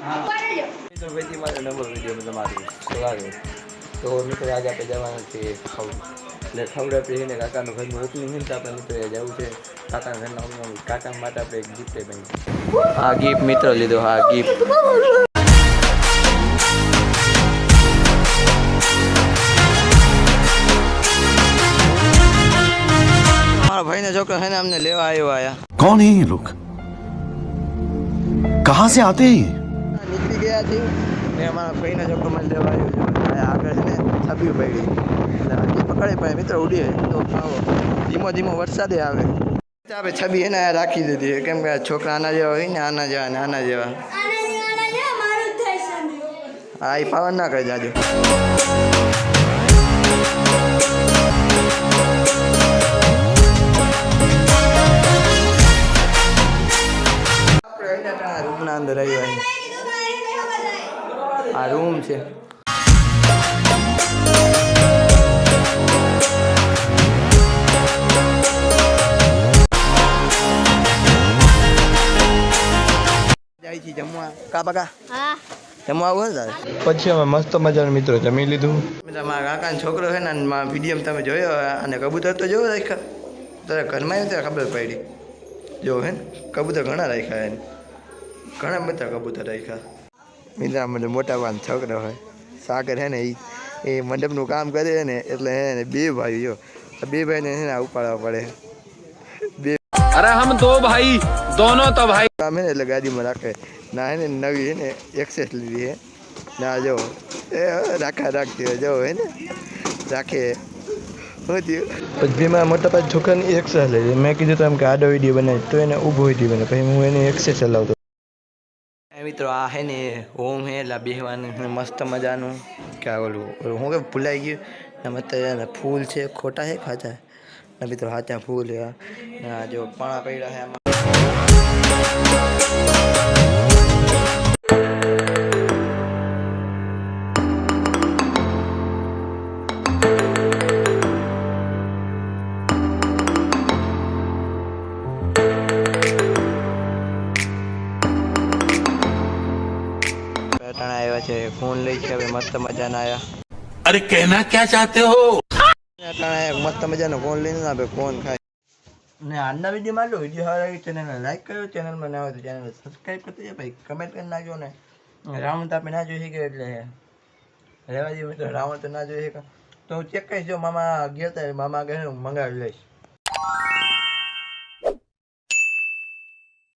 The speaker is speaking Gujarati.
તો ભાઈ મારો નવો વીડિયો તમારું સ્વાગત તો મિત્રો, આજે આપણે જવાનું છે એટલે ખવડા પીને કાકાનું ઘરનું ઓપનિંગ હોય તો આપણે મિત્રો જવું છે. કાકાના ઘરના ઓપનિંગ કાકા માટે આપણે એક ગિફ્ટ બની હા ગિફ્ટ મિત્રો લીધો હા ગિફ્ટ ભાઈ છોકરો છે ને અમને લેવા આવ્યો આયા. કોણ હે લોક કહા સે આતે હે हैं ये નીકળી ગયા છે ને અમારા ભાઈના મને લેવા આવ્યો આગળ છે ને છબી પડી. એટલે હજી પકડે પણ મિત્રો ઉડીએ તો આવો. ધીમો ધીમો વરસાદે આવે. આપણે છબી એને રાખી દીધી. કેમ કે છોકરા આના જેવા હોય ને આના જેવા ને આના જેવા. હા, એ પાવન ના કરી જાજો. અંદર આવ્યા આ રૂમ છે. જમવા. કા બકા? હા. જમવા આવું તારે? પછી અમે મસ્ત મજાનું મિત્રો જમી લીધું. મારા કાકાનો છોકરો છે ને મારા વીડિયો તમે જોયો અને કબૂતર તો જોયો રાખ્યા. તારે ઘરમાં આવ્યો ત્યારે ખબર પડી. જો હે ને કબૂતર ઘણા રાખ્યા એને. ઘણા બધા કબૂતર રાખ્યા. મિંદ્રામાં એટલે મોટા ભાઈ છોકરો હોય. સાગર હે ને એ એ મંડપનું કામ કરે ને એટલે હે ને બે ભાઈ જો બે ભાઈને હે ને ઉપાડવા પડે. બે અરે હમ દો ભાઈ દોનો તો ભાઈ. કામ હે એટલે ગાડીમાં રાખે. ના હે ને નવી હે ને એક્સેસ લીધી હે. ના જો. એ રાખા રાખતી જો હે ને. રાખે. ભીમા મોટા પાછ છોકરાની એક્સેસ લઈ મેં કીધું તો એમ કે આડો વીડિયો બનાવી તો એને ઊભો વીડિયો બને. પછી હું એને એક્સેસ ચલાવતો મિત્રો આ હે ને, હોમ હે એટલે બેહવાનું મસ્ત મજાનું. કે આ ઓલું હું કે, ભૂલાઈ ગયું? ને મત ફૂલ છે, ખોટા છે ખાચા? ને મિત્રો હાચા ફૂલ. જો પાણા પડ્યા છે આમાં. અટાણા આવ્યા છે. ફોન લઈ છે હવે મસ્ત મજાના આવ્યા. અરે કહેના ક્યાં ચાહતે હો? અટાણા મસ્ત મજાનો ફોન લઈને આપણે ફોન ખાય. ને આજના વિડીયોમાં જો વીડિયો સારો લાગે ચેનલને લાઈક કરો ચેનલમાં ના હોય તો ચેનલને સબસ્ક્રાઈબ કરતો જાય ભાઈ. કમેન્ટ કરી નાખજો ને. રાઉન્ડ આપણે ના જોઈ શકીએ એટલે રેવા દઈએ રાઉન્ડ તો ના જોઈ શકે તો ચેક કરીશ જો મામા ગયા હતા મામા કહે હું મંગાવી લઈશ.